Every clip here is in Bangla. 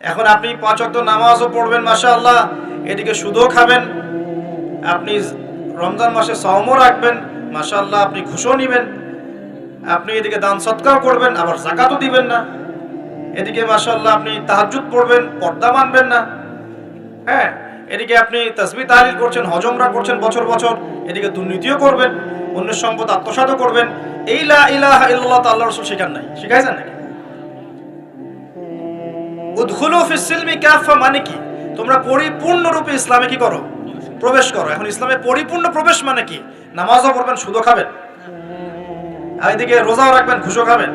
এখন আপনি পাঁচ ওয়াক্ত নামাজও পড়বেন মাসা আল্লাহ এদিকে সুদও খাবেন। আপনি রমজান মাসে সহমও রাখবেন মাসা আল্লাহ আপনি ঘুষও নিবেন। আপনি এদিকে দান সৎকার করবেন, আবার জাকাতও দিবেন না। এদিকে, মাশাআল্লাহ, আপনি তাহাজ্জুদ পড়বেন, পর্দা মানবেন না। হ্যাঁ এদিকে আপনি তাসবি তাহলিল করছেন হজমরা করছেন বছর বছর, এদিকে দুর্নীতিও করবেন, অন্যের সম্পদ আত্মসাৎও করবেন। এই লা ইলাহা ইল্লাল্লাহ তো আল্লাহ রাসূল শেখান নাই। শিখাইছেন নাকি? উদখুলু ফিস সিলমি কাফা মানে কি? তোমরা পরিপূর্ণরূপে ইসলামে কি করো? প্রবেশ করো। এখন ইসলামে পরিপূর্ণ প্রবেশ মানে কি? নামাজও পড়বেন, সুদও খাবেন। আর এদিকে রোজাও রাখবেন, ঘুষও খাবেন।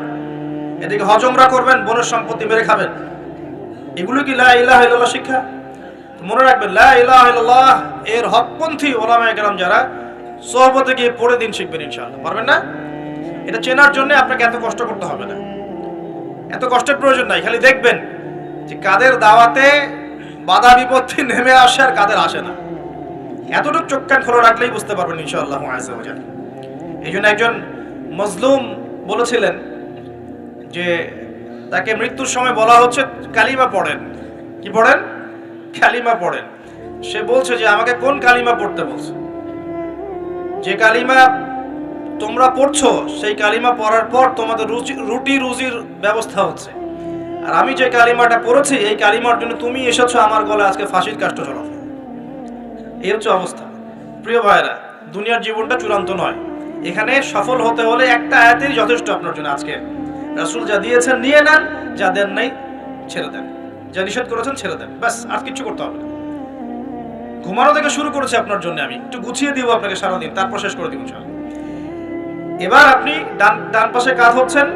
এদিকে হজমরা করবেন, বনের সম্পত্তি মেরে খাবেন। এগুলো কি লা ইলাহা ইল্লাল্লাহ শিক্ষা? মনে রাখবেন, লা ইলাহা ইল্লাল্লাহ এর হকপন্থী ওলামায়ে কেরাম যারা সোহবতে গিয়ে পড়ে দিন শিখবেন ইনশাআল্লাহ। পারবেন না? এটা চেনার জন্য আপনাকে এত কষ্ট করতে হবে না। এত কষ্টের প্রয়োজন নাই, খালি দেখবেন। যে কাদের দাওয়াতে বাধা বিপত্তি নেমে আসে আর কাদের আসে না। এতটুকু চোখ কান খোলা রাখলেই বুঝতে পারবেন ইনশাআল্লাহ এই জন্য একজন মজলুম বলেছিলেন যে তাকে মৃত্যুর সময় বলা হচ্ছে, কালিমা পড়েন। কি পড়েন? কালিমা পড়েন। সে বলছে যে, আমাকে কোন কালিমা পড়তে বলছে? যে কালিমা তোমরা পড়ছো, সেই কালিমা পড়ার পর তোমাদের রুচি রুটি রুজির ব্যবস্থা হচ্ছে। আর আমি যে কালিমাটা পড়েছি, এই কালিমার জন্য তুমি এসেছ আমার গলে আজকে ফাঁসির কাষ্ট চলাফ এই হচ্ছে অবস্থা। প্রিয় ভাইরা দুনিয়ার জীবনটা চূড়ান্ত নয়। এখানে সফল হতে হলে একটা আয়াতেই যথেষ্ট আপনার জন্য আজকে। রাসূল যা দিয়েছেন নিয়ে নেন, যা দেন নাই, ছেড়ে দেন। যা নিষেধ করেছেন, ছেড়ে দেন। ব্যাস, আর কিছু করতে হবে না। ঘুমানো থেকে শুরু করেছি আপনার জন্য আমি। একটু গুছিয়ে দিব আপনাকে সারাদিন, তারপর শেষ করে দিব এবার আপনি ডান ডান পাশে কাজ হচ্ছেন।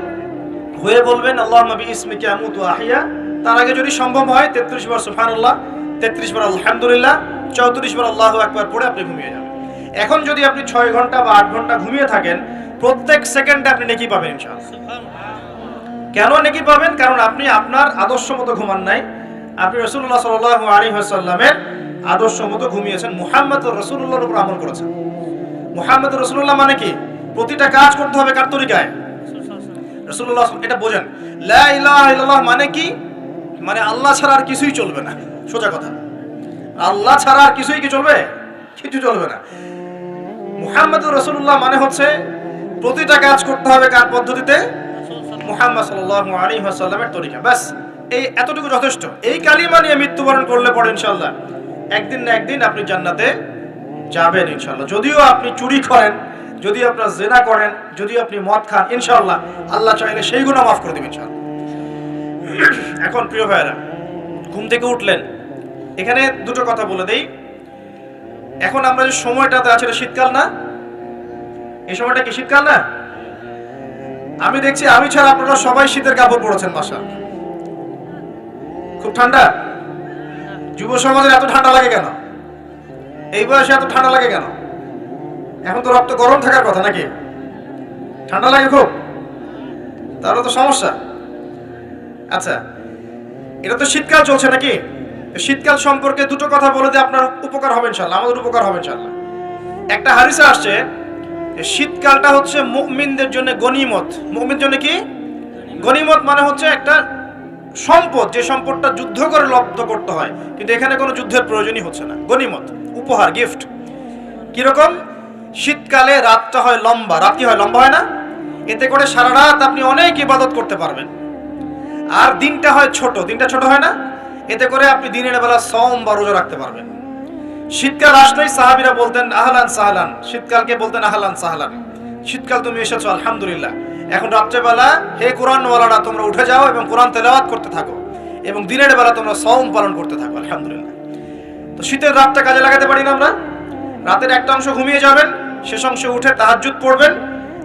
হয়ে বলবেন আল্লাহ নবী ইসমিকে আমুত আহিয়া তার আগে যদি সম্ভব হয়, তেত্রিশ বার সুফানুল্লাহ তেত্রিশ বার আলহামদুলিল্লাহ, চৌত্রিশ বার আল্লাহ একবার পড়ে আপনি ঘুমিয়ে যাবেন। এখন যদি আপনি ছয় ঘণ্টা বা আট ঘণ্টা ঘুমিয়ে থাকেন, প্রত্যেক সেকেন্ডে আপনি নেকি পাবেন কেন নেকি পাবেন? কারণ আপনি আপনার আদর্শ মতো ঘুমান নাই। আপনি রসুল্লাহ সাল আলী সাল্লামের আদর্শ মতো ঘুমিয়েছেন। মুহাম্মদ রসুল্লাহর উপর আমল করেছেন। মুহাম্মদ রসুল্লাহ মানে কি? প্রতিটা কাজ করতে হবে কার তরিকায়? রসুল্লাহ এটা বোঝেন। লা ইলাহা মানে কি? মানে আল্লাহ ছাড়া আর কিছুই চলবে না। সোজা কথা। আল্লাহ ছাড়া আর কিছুই কি চলবে? কিছু চলবে না। মুহাম্মদ রসুল্লাহ মানে হচ্ছে প্রতিটা কাজ করতে হবে কার পদ্ধতিতে? মুহাম্মদ ওয়াসাল্লামের তরিকা। ব্যাস, এই এতটুকু যথেষ্ট। এই কালিমা নিয়ে মৃত্যুবরণ করলে পরে ইনশাল্লাহ একদিন না একদিন আপনি জান্নাতে যাবেন ইনশাল্লাহ যদিও আপনি চুরি করেন যদি আপনার জেনা করেন, যদি আপনি মদ খান, ইনশাআল্লাহ আল্লাহ চাইলে সেই গুণা মাফ করে দেবেন এখন প্রিয় ভাইরা ঘুম থেকে উঠলেন। এখানে দুটো কথা বলে দেই। এখন আমরা যে সময়টাতে আছে শীতকাল না? এই সময়টা কি শীতকাল না? আমি দেখছি, আমি ছাড়া আপনারা সবাই শীতের কাপড় পরেছেন মাসা খুব ঠান্ডা? যুব সমাজের এত ঠান্ডা লাগে কেন? এই বয়সে এত ঠান্ডা লাগে কেন? এখন তো রক্ত গরম থাকার কথা নাকি? ঠান্ডা লাগে খুব? তাহলে তো সমস্যা। আচ্ছা এটা তো শীতকাল চলছে নাকি? শীতকাল সম্পর্কে দুটো কথা বলে দিয়ে আপনার উপকার হবে ইনশাল্লাহ আমাদের উপকার হবে ইনশাল্লাহ একটা হারিসে আসছে শীতকালটা হচ্ছে মুমিনদের জন্য গনিমত। মুমিনদের জন্য কি? গনিমত মানে হচ্ছে একটা সম্পদ, যে সম্পদটা যুদ্ধ করে লব্ধ করতে হয়। কিন্তু এখানে কোনো যুদ্ধের প্রয়োজনই হচ্ছে না। গনিমত, উপহার গিফট কীরকম? শীতকালে রাতটা হয় লম্বা রাত কি হয় লম্বা হয় না? এতে করে সারা রাত আপনি অনেক ইবাদত করতে পারবেন। আর দিনটা হয় ছোট, দিনটা ছোট হয় না? এতে করে আপনি দিনের বেলা সম বা রোজা রাখতে পারবেন। শীতকাল আসলেই সাহাবিরা বলতেন, আহলান সাহলান। শীতকালকে বলতেন, আহলান সাহলান। শীতকাল তুমি এসেছ, আলহামদুলিল্লাহ। এখন রাত্রেবেলা, হে কোরআনওয়ালারা, তোমরা উঠে যাও এবং কোরআন তেলাওয়াত করতে থাকো এবং দিনের বেলা তোমরা সম পালন করতে থাকো, আলহামদুলিল্লাহ। তো শীতের রাতটা কাজে লাগাতে পারি না আমরা? রাতের একটা অংশ ঘুমিয়ে যাবেন শেষ অংশে উঠে তাহাজ্জুদ পড়বেন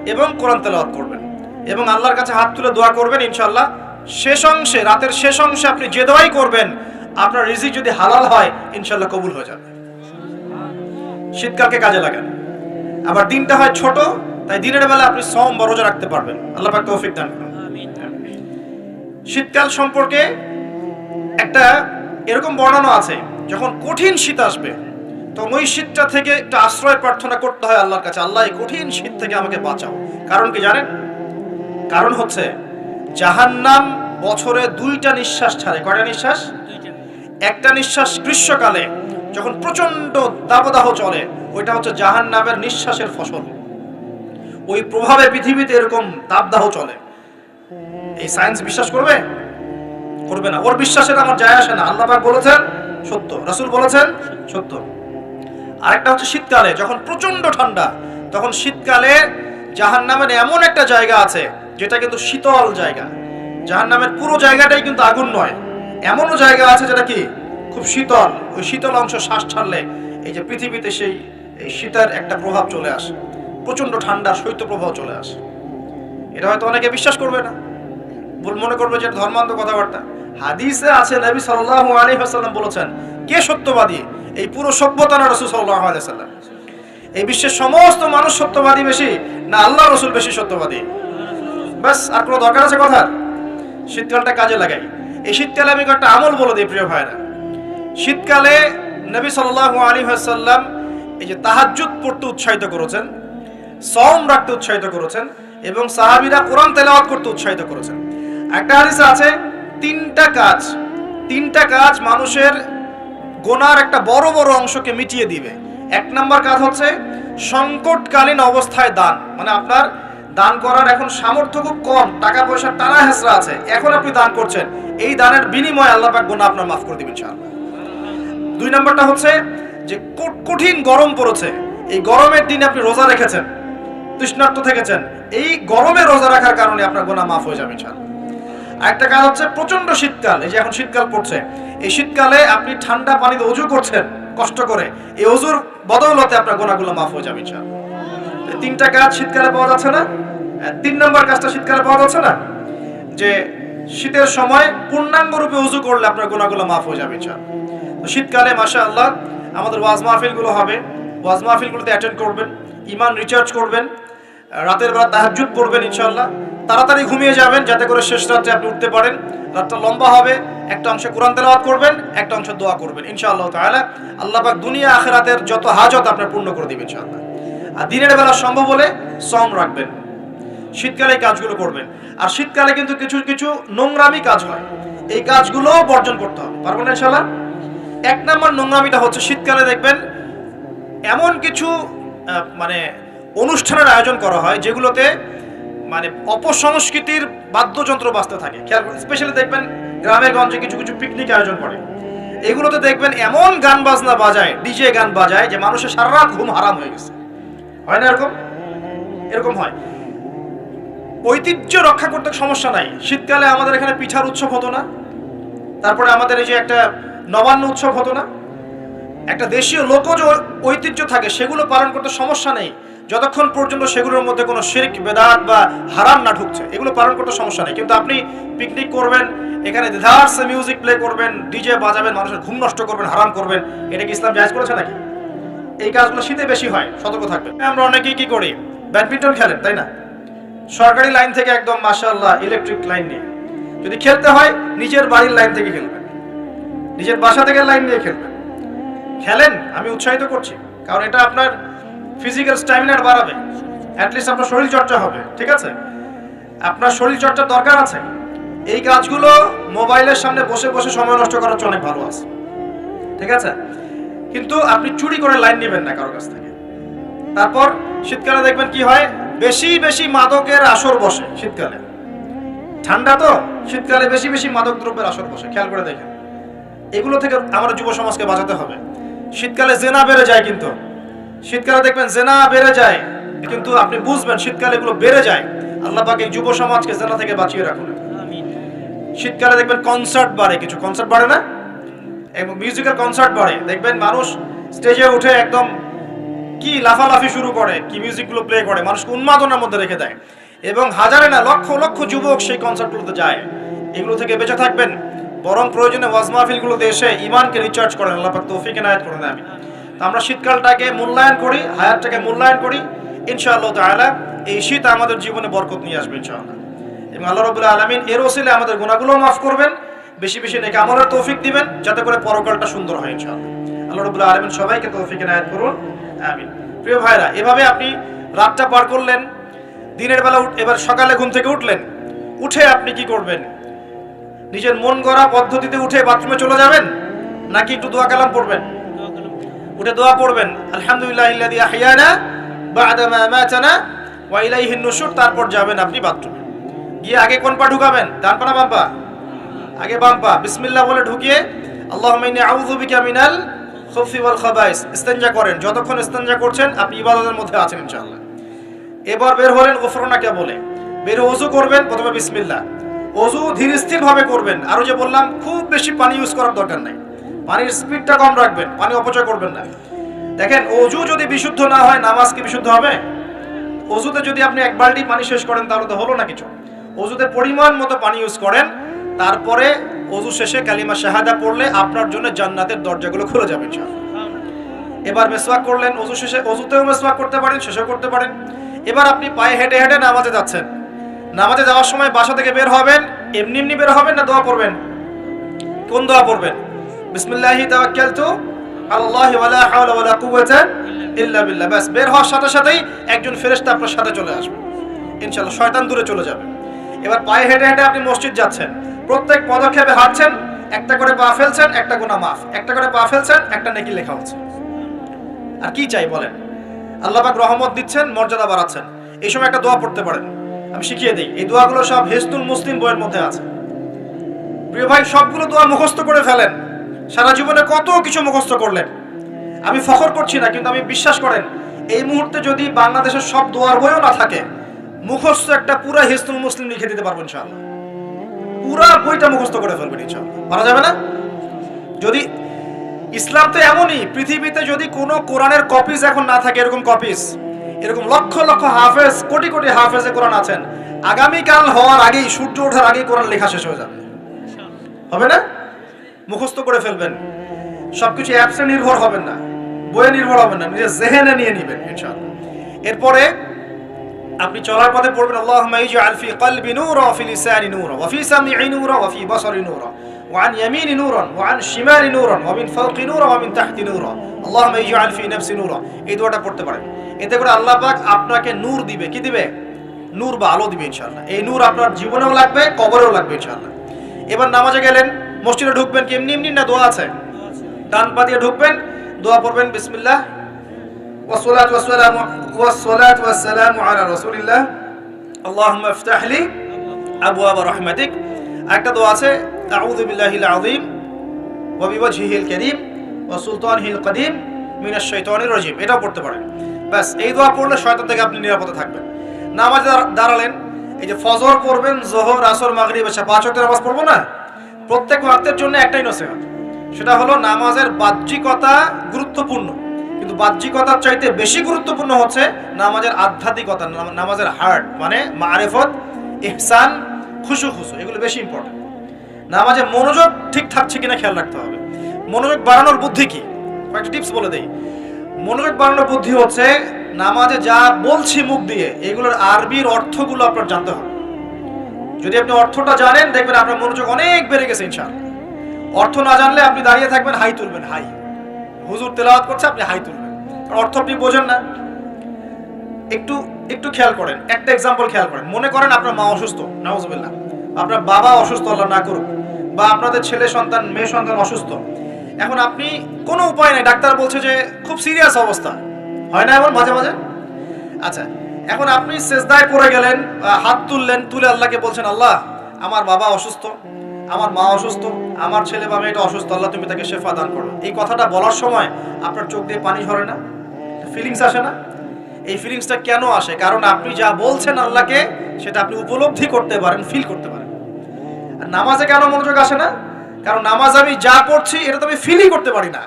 এবং কোরআন তেলাওয়াত করবেন। এবং আল্লাহর কাছে হাত তুলে দোয়া করবেন ইনশাআল্লাহ। শেষ অংশে রাতের শেষ অংশে আপনি যে দোয়াই করবেন আপনার রিজিক যদি হালাল হয় ইনশাল্লাহ কবুল হয়ে যাবে। শীতকালকে কাজে লাগান। আবার দিনটা হয় ছোট তাই দিনের বেলা আপনি সম বা রোজা রাখতে পারবেন। আল্লাহ পাক তৌফিক দান করুন। শীতকাল সম্পর্কে একটা এরকম বর্ণনা আছে যখন কঠিন শীত আসবে তখন ওই শীতটা থেকে একটা আশ্রয় প্রার্থনা করতে হয় আল্লাহর কাছে। আল্লাহ, এই কঠিন শীত থেকে আমাকে বাঁচাও। কারণ কি জানেন? কারণ হচ্ছে, জাহান্নাম বছরে দুইটা নিঃশ্বাস ছাড়ে। কয়টা নিঃশ্বাস? একটা নিঃশ্বাস গ্রীষ্মকালে, যখন প্রচণ্ড দাবদাহ চলে, ওইটা হচ্ছে জাহান নামের নিঃশ্বাসের ফসল। ওই প্রভাবে পৃথিবীতে এরকম দাবদাহ চলে। এই সায়েন্স বিশ্বাস করবে? করবে না। ওর বিশ্বাসের আমার যায় আসে না। আল্লাহ বলেছেন, সত্য। রাসূল বলেছেন, সত্য। আরেকটা হচ্ছে শীতকালে, যখন প্রচণ্ড ঠান্ডা, তখন শীতকালে জাহান নামের এমন একটা জায়গা আছে, যেটা কিন্তু শীতল জায়গা। জাহান নামের পুরো জায়গাটাই কিন্তু আগুন নয়। এমনও জায়গা আছে যেটা কি? খুব শীতল। ওই শীতল অংশ শ্বাস ছাড়লে এই যে পৃথিবীতে সেই, এই শীতের একটা প্রভাব চলে আসে। প্রচণ্ড ঠান্ডা শৈত্য প্রভাব চলে আসে। এটা হয়তো অনেকে বিশ্বাস করবে না। ভুল মনে করবে যে ধর্মান্ত কথাবার্তা। হাদিসে আছে, নবী সাল্লাল্লাহু আলাইহি ওয়াসাল্লাম বলেছেন, কে সত্যবাদী এই পুরো সভ্যতা না রাসূল আলাইহি এই বিশ্বের সমস্ত মানুষ সত্যবাদী বেশি, না আল্লাহ রসুল বেশি সত্যবাদী। ব্যাস, আর কোনো দরকার আছে কথার? শীতকালটা কাজে লাগাই। এই শীতকালে আমি একটা আমল বলে দিই, প্রিয় ভাইরা। শীতকালে নবী সাল্লাল্লাহু আলাইহি ওয়াসাল্লাম এই যে তাহাজ্জুদ পড়তে উৎসাহিত করেছেন সম রাখতে উৎসাহিত করেছেন এবং সাহাবিরা কোরআন তেলাওয়াত করতে উৎসাহিত করেছেন। একটা হাদিসে আছে, তিনটা কাজ তিনটা কাজ মানুষের গোনার একটা বড় বড় অংশকে মিটিয়ে দিবে। এক নাম্বার কাজ হচ্ছে সংকটকালীন অবস্থায় দান। মানে আপনার দান করার এখন সামর্থ্য খুব কম টাকা পয়সার টানা হেসরা আছে। এখন আপনি দান করছেন। এই দানের বিনিময়ে আল্লাহ পাক গোনা আপনার মাফ করে দিবেন, ইনশাআল্লাহ। দুই নম্বরটা হচ্ছে যে কঠিন গরম পড়েছে। এই গরমের দিনে আপনি রোজা রেখেছেন, তৃষ্ণার্ত থেকেছেন। এই গরমে রোজা রাখার কারণে আপনার গোনা মাফ হয়ে যাবে, ইনশাআল্লাহ। আরেকটা কাজ হচ্ছে প্রচণ্ড শীতকাল, এই যে এখন শীতকাল পড়ছে। এই শীতকালে আপনি ঠান্ডা পানিতে অজু করছেন, কষ্ট করে, এই অজুর বদৌলতে আপনার গোনাগুলো মাফ হয়ে যাবে তিনটা কাজ শীতকালে পাওয়া যাচ্ছে না তিন নম্বর কাজটা শীতকালে পাওয়া যাচ্ছে না, যে শীতের সময় পূর্ণাঙ্গ রূপে উজু করলে আপনার গোনাগুলো মাফ হয়ে যাবে শীতকালে মাসা আল্লাহ আমাদের ওয়াজ মাহফিলগুলো হবে, ওয়াজ মাহফিলগুলোতে অ্যাটেন্ড করবেন ইমান রিচার্জ করবেন রাতের বেলা তাহাজ্জুদ পড়বেন ইনশাল্লাহ তাড়াতাড়ি ঘুমিয়ে যাবেন, যাতে করে শেষ রাত্রে আপনি উঠতে পারেন। রাতটা লম্বা হবে, একটা অংশে কোরআন তেলাওয়াত করবেন, একটা অংশ দোয়া করবেন, ইনশাআল্লাহ তাআলা। আল্লাহ পাক দুনিয়া আখিরাতের যত হাজত আপনার পূর্ণ করে দিবেন ইনশাআল্লাহ। আর দিনের বেলা সম্ভব হলে সম রাখবেন। শীতকালে কাজগুলো করবেন। আর শীতকালে কিন্তু কিছু কিছু নোংরামি কাজ হয়। এই কাজগুলো বর্জন করতে হবে। পারবেন না ইনশাআল্লাহ? এক নম্বর নোংরামিটা হচ্ছে শীতকালে দেখবেন এমন কিছু মানে অনুষ্ঠানের আয়োজন করা হয়, যেগুলোতে মানে অপসংস্কৃতির বাদ্যযন্ত্র বাজতে থাকে। খেয়াল স্পেশালি দেখবেন গ্রামে গঞ্জে কিছু কিছু পিকনিক আয়োজন করে। এগুলোতে দেখবেন এমন গান বাজনা বাজায় ডিজে গান বাজায়, যে মানুষের সারা রাত ঘুম হারাম হয়ে গেছে। হয় না এরকম? এরকম হয়। ঐতিহ্য রক্ষা করতে সমস্যা নাই। শীতকালে আমাদের এখানে পিঠার উৎসব হতো না। তারপরে আমাদের এই যে একটা নবান্ন উৎসব হতো না। একটা দেশীয় লোকজ ঐতিহ্য থাকে, সেগুলো পালন করতে সমস্যা নেই। যতক্ষণ পর্যন্ত সেগুলোর মধ্যে কোনো শিরক, বেদাত বা হারাম না ঢুকছে, এগুলো পালন করতে সমস্যা নেই। কিন্তু আপনি পিকনিক করবেন, এখানে ধারসে মিউজিক প্লে করবেন ডিজে বাজাবেন, মানুষের ঘুম নষ্ট করবেন, হারাম করবেন, এটা কি ইসলাম জায়েজ করেছে নাকি? এই কাজগুলো শীতে বেশি হয়, সতর্ক থাকবেন। আমরা অনেকেই কি করি? ব্যাডমিন্টন খেলেন, তাই না? সরকারি লাইন থেকে একদম, মাশাআল্লাহ ইলেকট্রিক লাইন নিয়ে। যদি খেলতে হয়, নিজের বাড়ির লাইন থেকে খেলবেন। নিজের বাসা থেকে লাইন নিয়ে খেলবেন। খেলেন, আমি উৎসাহিত করছি। কারণ এটা আপনার ফিজিক্যাল স্ট্যামিনার বাড়াবে। অ্যাটলিস্ট আপনার শরীর চর্চা হবে, ঠিক আছে? আপনার শরীর চর্চার দরকার আছে? এই কাজগুলো মোবাইলের সামনে বসে বসে সময় নষ্ট করার চেয়ে অনেক ভালো আছে। ঠিক আছে? কিন্তু আপনি চুরি করে লাইন নেবেন না কারোর কাছ থেকে। তারপর শীতকালে দেখবেন কি হয়? বেশি বেশি মাদকের আসর বসে শীতকালে। ঠান্ডা তো? শীতকালে বেশি বেশি মাদক দ্রব্যের আসর বসে, খেয়াল করে দেখেন। এগুলো থেকে আমরা যুব সমাজকে বাঁচাতে হবে। শীতকালে জেনা বেড়ে যায় কিন্তু। শীতকালে দেখবেন জেনা বেড়ে যায়, কিন্তু আপনি বুঝবেন শীতকালে এগুলো বেড়ে যায়। আল্লাহ পাক যুব সমাজকে জেনা থেকে বাঁচিয়ে রাখুন। শীতকালে দেখবেন কনসার্ট বাড়ে কিছু। কনসার্ট বাড়ে না? এবং মিউজিক্যাল কনসার্ট বাড়ে। দেখবেন মানুষ স্টেজে উঠে একদম কি লাফালাফি শুরু করে, কি মিউজিকগুলো প্লে করে, মানুষকে উন্মাদনার মধ্যে রেখে দেয়। এবং হাজারে না, লক্ষ লক্ষ যুবক সেই কনসার্টগুলোতে যায়। এগুলো থেকে বেঁচে থাকবেন। বরং প্রয়োজনে ওয়াজ মাহফিলগুলোতে এসে ইমানকে রিচার্জ করেন। আল্লাহ পাক তৌফিক এনায়েত করেন আমি আমরা শীতকালটাকে মূল্যায়ন করি, হায়াতটাকে মূল্যায়ন করি। ইনশাআল্লাহ তাআলা এই শীত আমাদের জীবনে বরকত নিয়ে আসবে ইনশাআল্লাহ। এবং আল্লাহ রাব্বুল আলামিন এর ওসিলে আমাদের গুনাহগুলো মাফ করবেন, বেশি বেশি নেক আমলের তৌফিক দিবেন, যাতে করে পরকালটা সুন্দর হয় ইনশাআল্লাহ। আল্লাহ রাব্বুল আলামিন সবাইকে তৌফিক এনায়েত করুন, আমিন। প্রিয় ভাইরা, এভাবে আপনি রাতটা পার করলেন, দিনের বেলা এবার সকালে ঘুম থেকে উঠলেন, উঠে আপনি কি করবেন? নিজের মন গড়া পদ্ধতিতে উঠে বাথরুমে চলে যাবেন, নাকি একটু দোয়া কালাম পড়বেন? উঠে দোয়া পড়বেন আলহামদুলিল্লাহ ইল্লাযী আহইয়ানা বা'দা মা মাতানা ওয়া ইলাইহিন নুশুর তারপর যাবেন আপনি বাথরুমে। গিয়ে আগে কোন পা ঢুকাবেন? ডান পা না বাম পা? আগে বাম পা। বিসমিল্লাহ বলে ঢুকিয়ে, আল্লাহুম্মা ইন্নী আউযু বিকা মিনাল খুবসি ওয়াল খাবাইস করেন। যতক্ষণ ইস্তেনজা করছেন, আপনি ইবাদতের মধ্যে আছেন ইনশাআল্লাহ। এবার বের হলেন গোফরনাকে বলে বের ওযু করবেন, প্রথমে বিসমিল্লাহ। ওযু ধীর স্থির করবেন। আরও যে বললাম, খুব বেশি পানি ইউজ করার দরকার নাই। পানির স্পিডটা কম রাখবেন, পানি অপচয় করবেন না। দেখেন, অজু যদি বিশুদ্ধ না হয়, নামাজ কি বিশুদ্ধ হবে? অজুতে যদি আপনি এক বালতি পানি শেষ করেন, তাহলে তো হলো না কিছু। অজুতে পরিমাণ মতো পানি ইউজ করেন, তারপরে অজু শেষে কালিমা শাহাদা পড়লে আপনার জন্য জান্নাতের দরজাগুলো খুলে যাবে এবার মেসওয়াক করলেন, অজু শেষে, অজুতেও মেসওয়াক করতে পারেন, শেষেও করতে পারেন। এবার আপনি পায়ে হেঁটে হেঁটে নামাজে যাচ্ছেন। নামাজে যাওয়ার সময় বাসা থেকে বের হবেন, এমনি এমনি বের হবেন না দোয়া পড়বেন? কোন দোয়া পড়বেন? বিসমিল্লাহি তাওয়াক্কালতু আলাল্লাহি ওয়ালা হাওলা ওয়ালা কুওয়াতা ইল্লা বিল্লাহ। বাস বের হওয়ার সাথে সাথেই একজন ফেরেশতা আপনার সাথে চলে আসবে। ইনশাআল্লাহ, শয়তান দূরে চলে যাবে। এবার পায়ে হেঁটে হেঁটে আপনি মসজিদ যাচ্ছেন। প্রত্যেক পদক্ষেপে হাঁটছেন, একটা করে পা ফেলছেন, একটা গুনাহ মাফ। একটা করে পা ফেলছেন, একটা নেকি লেখা হচ্ছে। আর কি চাই বলেন? আল্লাহ পাক রহমত দিচ্ছেন, মর্যাদা বাড়াচ্ছেন। এই সময় একটা দোয়া পড়তে পারেন। আমি শিখিয়ে দিই, এই দোয়াগুলো সব হেস্তুল মুসলিম বইয়ের মধ্যে আছে। প্রিয় ভাই, সবগুলো দোয়া মুখস্থ করে ফেলেন। সারা জীবনে কত কিছু মুখস্থ করলেন। আমি ফখর করছি না, কিন্তু আমি বিশ্বাস করেন, এই মুহূর্তে যদি বাংলাদেশের সব দোয়ার বইও না থাকে, মুখস্থ একটা পুরা হিস্তুল মুসলিম লিখে দিতে পারব ইনশাআল্লাহ। পুরা বইটা মুখস্থ করে ফেলবেন ইনশাআল্লাহ। পারা যাবে না? যদি ইসলাম তো এমনই, পৃথিবীতে যদি কোনো কোরআনের কপিস এখন না থাকে, এরকম কপিস এরকম লক্ষ লক্ষ হাফেজ, কোটি কোটি হাফেজে কোরআন আছেন, আগামীকাল হওয়ার আগেই, সূর্য ওঠার আগেই কোরআন লেখা শেষ হয়ে যাবে। হবে না? মুখস্থ করে ফেলবেন। সবকিছু অ্যাপসে নির্ভর হবেন না। বইয়ে নির্ভর হবেন না। নিজের জেহেনে নিয়ে নেবেন, ইনশাআল্লাহ। এরপরে আপনি চলার পথে পড়বেন আল্লাহ মাইজু আলফি কলবি নূর, ফি লিসানি নূর, ওয়া ফি সামঈ নূর, ওয়া ফি বসরি নূর, ওয়া আন ইয়ামিনি নূরান, ওয়া আন শিমালি নূরান, ওয়া মিন ফাওকি নূর, ওয়া মিন তাহতি নূর। আল্লাহ মাইজু আলফি নফসি নূর। এই দোয়াটা পড়তে পারেন। এতে করে আল্লাহ পাক আপনাকে নূর দিবে। কি দিবে? নূর বা আলো দিবে, ইনশাআল্লাহ। এই নূর আপনার জীবনেও লাগবে, কবরেও লাগবে, ইনশাআল্লাহ। এবার নামাজে গেলেন। মসজিদে ঢুকবেন কি এমনি এমনি না দোয়া আছে ডান পা দিয়ে ঢুকবেন দোয়া পড়বেন বিসমিল্লাহ والصلاة والسلام والصلاة والسلام على رسول الله اللهم افتح لي أبواب رحمتك একটা দোয়া আছে أعوذ بالله العظيم وبوجهه الكريم وسلطانه القديم من الشيطان الرجيم এটাও পড়তে পারেন ব্যাস এই দোয়া পড়লে শয়তান থেকে আপনি নিরাপদে থাকবেন নামাজে দাঁড়া- দাঁড়ালেন এই যে ফজর পড়বেন জোহর আসর মাগরিব এসা পাঁচ ওয়াক্তের নামাজ পড়বো না প্রত্যেক ওয়াক্তের জন্য একটাই নসিহত। সেটা হলো নামাজের বাহ্যিকতা গুরুত্বপূর্ণ। কিন্তু বাহ্যিকতার চাইতে বেশি গুরুত্বপূর্ণ হচ্ছে নামাজের আধ্যাত্মিকতা, নাম- নামাজের হার্ট মানে মারেফত, ইহসান খুশু খুশু এগুলো বেশি ইম্পর্টেন্ট নামাজে মনোযোগ ঠিক থাকছে কিনা খেয়াল রাখতে হবে। মনোযোগ বাড়ানোর বুদ্ধি কি? কয়েকটা টিপস বলে দেই। মনোযোগ বাড়ানোর বুদ্ধি হচ্ছে নামাজে যা বলছি মুখ দিয়ে, এগুলোর আরবির অর্থগুলো আপনার জানতে হবে। যদি আপনি অর্থটা জানেন, দেখবেন আপনার মনোযোগ অনেক বেড়ে গেছে, ইনশাআল্লাহ। অর্থ না জানলে আপনি দাঁড়িয়ে থাকবেন, হাই তুলবেন, হাই। হুজুর তেলাওয়াত করছে, আপনি হাই তুলবেন। অর্থ আপনি বোঝেন না। একটু একটু খেয়াল করেন, একটা এক্সাম্পল খেয়াল করেন। মনে করেন আপনার মা অসুস্থ, নাউজুবিল্লাহ। আপনার বাবা অসুস্থ, আল্লাহ না করুক। বা আপনাদের ছেলে সন্তান, মেয়ে সন্তান অসুস্থ। এখন আপনি কোনো উপায় নাই, ডাক্তার বলছে যে খুব সিরিয়াস অবস্থা। হয় না এমন মাঝে মাঝে? আচ্ছা এখন আপনি সেজদায় পড়ে গেলেন হাত তুললেন, তুলে আল্লাহকে বলছেন, আল্লাহ, আমার বাবা অসুস্থ, আমার মা অসুস্থ, আমার ছেলে বা মেয়েটা অসুস্থ, আল্লাহ, তুমি তাকে শেফা দান করো। এই কথাটা বলার সময় আপনার চোখ দিয়ে পানি ঝরে না? ফিলিংস আসে না? এই ফিলিংসটা কেন আসে? কারণ আপনি যা বলছেন আল্লাহকে, সেটা আপনি উপলব্ধি করতে পারেন ফিল করতে পারেন। আর নামাজে কেন মনোযোগ আসে না? কারণ নামাজ আমি যা পড়ছি, এটা তো আমি ফিলই করতে পারি না।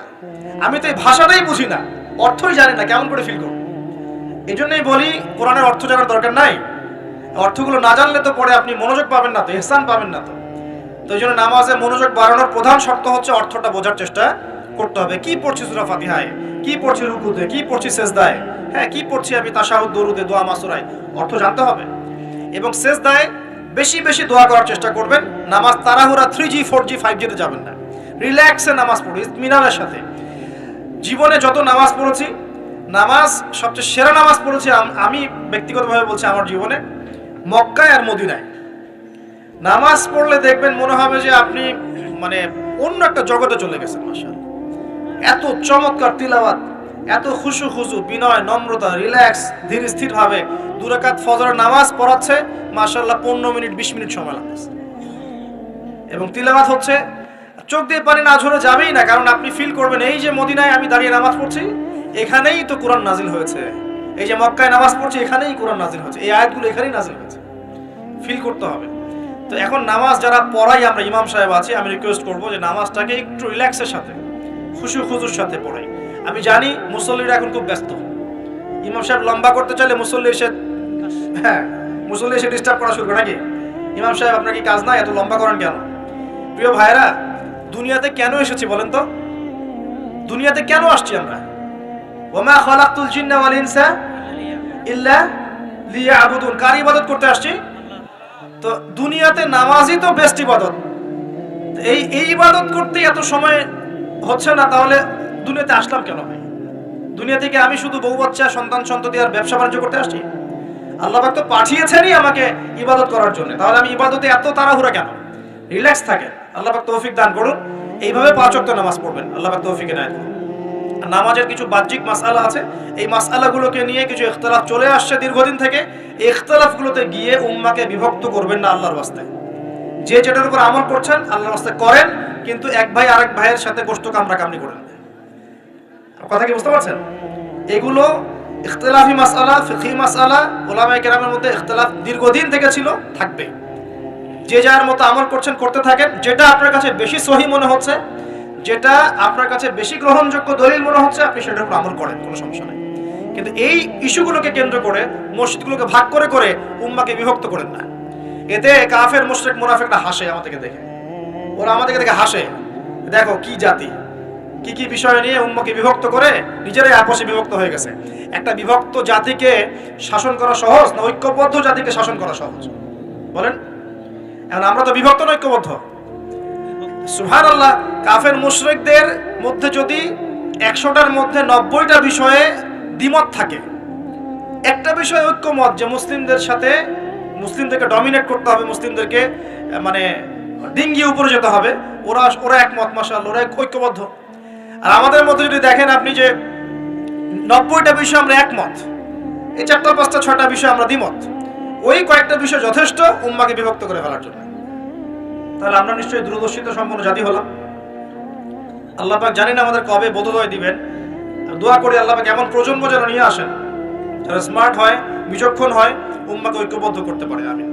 আমি তো এই ভাষাটাই বুঝি না, অর্থই জানি না কেমন করে ফিল করব। এই বলি, কোরআনের অর্থ জানার দরকার নাই। অর্থগুলো না জানলে তো পরে আপনি মনোযোগ পাবেন না তো, এহসান পাবেন না তো। তো এই জন্য নামাজে মনোযোগ বাড়ানোর প্রধান শর্ত হচ্ছে অর্থটা বোঝার চেষ্টা করতে হবে। কি পড়ছি সুরা ফাতিহায়? কি পড়ছি রুকুতে? কি পড়ছি সেজদায়? হ্যাঁ কি পড়ছি আমি তাশাহুদ, দরুদে, দোয়া, মাসুরায়? অর্থ জানতে হবে। এবং সেজদায় বেশি বেশি দোয়া করার চেষ্টা করবেন। নামাজ তাড়াহুড়া three G four G five জিতে যাবেন না। রিল্যাক্সে নামাজ পড়ি মিনারের সাথে। জীবনে যত নামাজ পড়েছি নামাজ, সবচেয়ে সেরা নামাজ পড়েছি আম- ব্যক্তিগতভাবে বলছি আমার জীবনে, মক্কায় আর মদিনায়। নামাজ পড়লে দেখবেন মনে হবে যে আপনি মানে অন্য একটা জগতে চলে গেছেন মাসা এত চমৎকার তিলাওয়াত, এত খুশু খুশু, বিনয়, নম্রতা, রিল্যাক্স, ধীর স্থির ভাবে দুরাকাত ফজরের নামাজ পড়াচ্ছে মাশাল্লাহ পনেরো মিনিট, বিশ মিনিট সময় লাগতেছে। এবং তিলাওয়াত হচ্ছে, চোখ দিয়ে পানি না ঝরে যাবেই না, কারণ আপনি ফিল করবেন, এই যে মদিনায় আমি দাঁড়িয়ে নামাজ পড়ছি এখানেই তো কোরআন নাজিল হয়েছে। এই যে মক্কায় নামাজ পড়ছি, এখানেই কোরআন নাজিল হয়েছে। এই আয়াতগুলো এখানেই নাজিল হয়েছে। ফিল করতে হবে। তো এখন নামাজ যারা পড়াই, আমরা ইমাম সাহেব আছি, আমি রিকোয়েস্ট করব যে নামাজটাকে একটু রিল্যাক্সের সাথে খুশি খুজুর সাথে পড়াই। আমি জানি মুসল্লিরা এখন খুব ব্যস্ত। ইমাম সাহেব লম্বা করতে চাইলে মুসল্লি এসে হ্যাঁ মুসল্লি এসে ডিস্টার্ব করা শুরু করে নাকি? ইমাম সাহেব, আপনার কি কাজ নাই? এত লম্বা করেন কেন? প্রিয় ভাইরা দুনিয়াতে কেন এসেছি বলেন তো? দুনিয়াতে কেন আসছি আমরা? ওমা খালাকতুল জিন্না ওয়াল ইনসা ইল্লা লিয়াবুদুন। কার ইবাদত করতে আসছি? তো দুনিয়াতে নামাজই তো বেস্ট ইবাদত। এই এই ইবাদত করতে এত সময় হচ্ছে না, তাহলে দুনিয়াতে আসলাম কেন ভাই? দুনিয়া থেকে আমি শুধু বউ, বাচ্চা, সন্তান, সন্ততি আর ব্যবসা বাণিজ্য করতে আসছি? আল্লাহ তো পাঠিয়েছেনই আমাকে ইবাদত করার জন্য। তাহলে আমি ইবাদতে এত তাড়াহুড়া কেন? রিল্যাক্স থাকেন। আল্লাহ তৌফিক দান করুন। এইভাবে পাঁচ নামাজ পড়বেন। আল্লাহ তৌফিক আর নামাজের কিছু বাহ্যিক মাসআলা আছে। এই মাসআলাগুলোকে নিয়ে কিছু ইখতলাফ চলে আসছে দীর্ঘদিন থেকে। এই ইখতলাফগুলোতে গিয়ে উম্মাকে বিভক্ত করবেন না আল্লাহর বাস্তায় যে যেটার উপর আমল করছেন, আল্লাহর বাস্তায় করেন, কিন্তু এক ভাই আরেক ভাইয়ের সাথে গোষ্ঠ কামরা কামড়ি করেন। কথা কি বুঝতে পারছেন? এগুলো ইখতলাফি মাসআলা ফিকহি মাসআলা ওলামায়ে কেরামের মধ্যে ইখতলাফ দীর্ঘদিন থেকে ছিল, থাকবে। যে যার মতো আমল করছেন, করতে থাকেন, যেটা আপনার কাছে বেশি সহি মনে হচ্ছে যেটা আপনার কাছে বেশি গ্রহণযোগ্য দলিল মনে হচ্ছে, আপনি সেটার উপর আমল করেন, কোনো সমস্যা নেই। কিন্তু এই ইস্যুগুলোকে কেন্দ্র করে, মসজিদগুলোকে ভাগ করে করে উম্মাকে বিভক্ত করেন না। এতে কাফের, মুশরিক, মুনাফিকরা হাসে আমাদেরকে দেখে। ওরা আমাদেরকে দেখে হাসে। দেখো, কি জাতি? কি কি বিষয় নিয়ে উম্মাকে বিভক্ত করে নিজেরাই আপসে বিভক্ত হয়ে গেছে। একটা বিভক্ত জাতিকে শাসন করা সহজ না ঐক্যবদ্ধ জাতিকে শাসন করা সহজ? বলেন। এখন আমরা তো বিভক্ত না ঐক্যবদ্ধ সুহান আল্লাহ কাফের মুশরিকদের মধ্যে যদি একশোটার মধ্যে নব্বইটা বিষয়ে দ্বিমত থাকে, একটা বিষয় ঐক্যমত যে মুসলিমদের সাথে মুসলিমদেরকে ডমিনেট করতে হবে, মুসলিমদেরকে মানে ডিঙ্গিয়ে উপরে যেতে হবে, ওরা ওরা একমত মাসাল ওরা ঐক্যবদ্ধ। আর আমাদের মধ্যে যদি দেখেন আপনি যে নব্বইটা বিষয় আমরা একমত, এই চারটা, পাঁচটা ছটা বিষয় আমরা দ্বিমত, ওই কয়েকটা বিষয় যথেষ্ট উম্মাকে বিভক্ত করে ফেলার জন্য। তাহলে আমরা নিশ্চয়ই দূরদর্শিতা সম্পন্ন জাতি হলাম। আল্লাহ পাক জানেন আমাদের কবে বোধোদয় দিবেন। দোয়া করি আল্লাহ পাক এমন প্রজন্ম যেন নিয়ে আসেন, যারা স্মার্ট হয়, বিচক্ষণ হয়, উম্মাকে ঐক্যবদ্ধ করতে পারে আমি